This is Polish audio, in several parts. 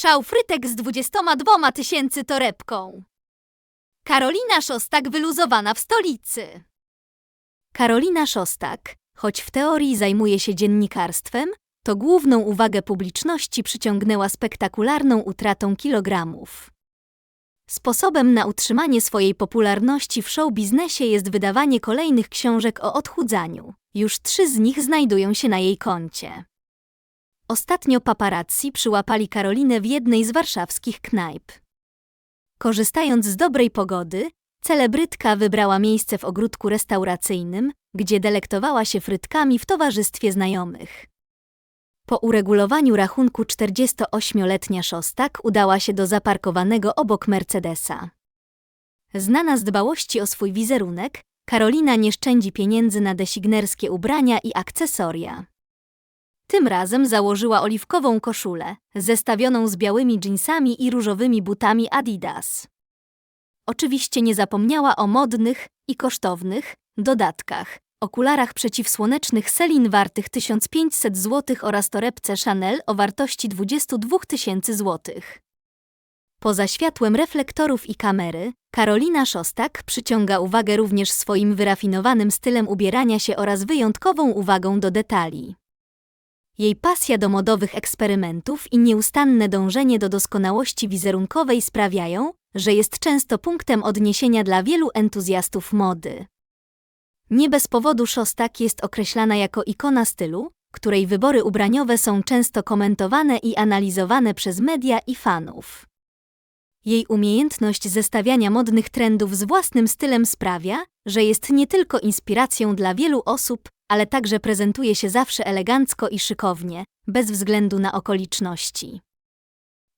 Szał frytek z 22 tysięcy torebką. Karolina Szostak wyluzowana w stolicy. Karolina Szostak, choć w teorii zajmuje się dziennikarstwem, to główną uwagę publiczności przyciągnęła spektakularną utratą kilogramów. Sposobem na utrzymanie swojej popularności w show biznesie jest wydawanie kolejnych książek o odchudzaniu. Już trzy z nich znajdują się na jej koncie. Ostatnio paparazzi przyłapali Karolinę w jednej z warszawskich knajp. Korzystając z dobrej pogody, celebrytka wybrała miejsce w ogródku restauracyjnym, gdzie delektowała się frytkami w towarzystwie znajomych. Po uregulowaniu rachunku 48-letnia Szostak udała się do zaparkowanego obok Mercedesa. Znana z dbałości o swój wizerunek, Karolina nie szczędzi pieniędzy na designerskie ubrania i akcesoria. Tym razem założyła oliwkową koszulę, zestawioną z białymi dżinsami i różowymi butami Adidas. Oczywiście nie zapomniała o modnych i kosztownych dodatkach, okularach przeciwsłonecznych Selin wartych 1500 zł oraz torebce Chanel o wartości 22 tysięcy złotych. Poza światłem reflektorów i kamery, Karolina Szostak przyciąga uwagę również swoim wyrafinowanym stylem ubierania się oraz wyjątkową uwagą do detali. Jej pasja do modowych eksperymentów i nieustanne dążenie do doskonałości wizerunkowej sprawiają, że jest często punktem odniesienia dla wielu entuzjastów mody. Nie bez powodu Szostak jest określana jako ikona stylu, której wybory ubraniowe są często komentowane i analizowane przez media i fanów. Jej umiejętność zestawiania modnych trendów z własnym stylem sprawia, że jest nie tylko inspiracją dla wielu osób, ale także prezentuje się zawsze elegancko i szykownie, bez względu na okoliczności.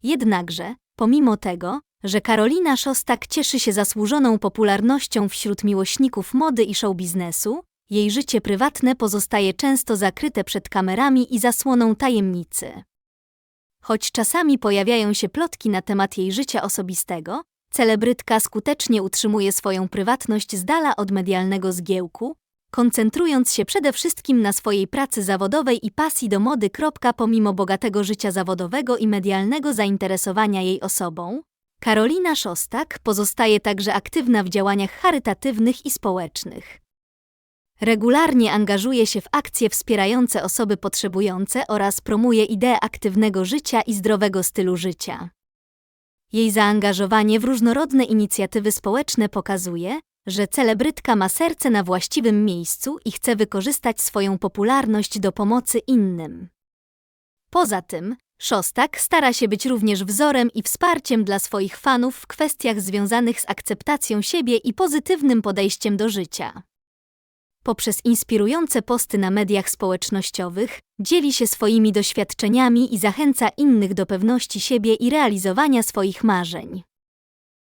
Jednakże, pomimo tego, że Karolina Szostak cieszy się zasłużoną popularnością wśród miłośników mody i show biznesu, jej życie prywatne pozostaje często zakryte przed kamerami i zasłoną tajemnicy. Choć czasami pojawiają się plotki na temat jej życia osobistego, celebrytka skutecznie utrzymuje swoją prywatność z dala od medialnego zgiełku, koncentrując się przede wszystkim na swojej pracy zawodowej i pasji do mody. Pomimo bogatego życia zawodowego i medialnego zainteresowania jej osobą, Karolina Szostak pozostaje także aktywna w działaniach charytatywnych i społecznych. Regularnie angażuje się w akcje wspierające osoby potrzebujące oraz promuje ideę aktywnego życia i zdrowego stylu życia. Jej zaangażowanie w różnorodne inicjatywy społeczne pokazuje, że celebrytka ma serce na właściwym miejscu i chce wykorzystać swoją popularność do pomocy innym. Poza tym, Szostak stara się być również wzorem i wsparciem dla swoich fanów w kwestiach związanych z akceptacją siebie i pozytywnym podejściem do życia. Poprzez inspirujące posty na mediach społecznościowych dzieli się swoimi doświadczeniami i zachęca innych do pewności siebie i realizowania swoich marzeń.